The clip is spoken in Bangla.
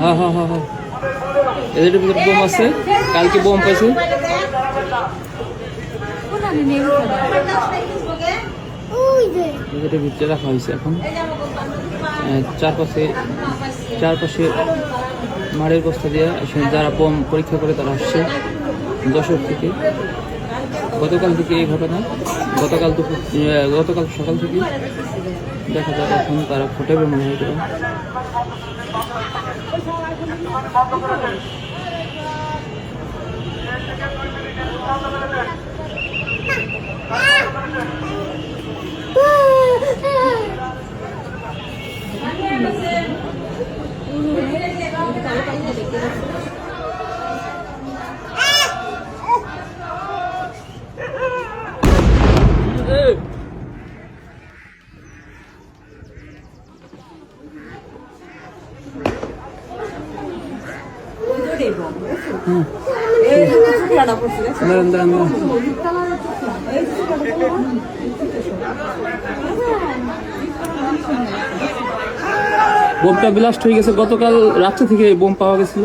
হ্যাঁ হ্যাঁ হ্যাঁ হ্যাঁ। এদের ভিতরে বোম আছে। কালকে বোম পাইছে। ভিতরে রাখা হয়েছে এখন। চারপাশে চারপাশে মাড়ের বস্তা দিয়ে যারা বোম পরীক্ষা করে তারা আসছে। দশক থেকে। গতকাল থেকে এই ঘটনা, গতকাল দুপুর গতকাল সকাল থেকে দেখা যায় এখন তারা ফোটাবে মনে হয় এগুলো। দাঁড়ান বোমটা ব্লাস্ট হয়ে গেছে। গতকাল রাত্রে থেকে বোম পাওয়া গেছিল।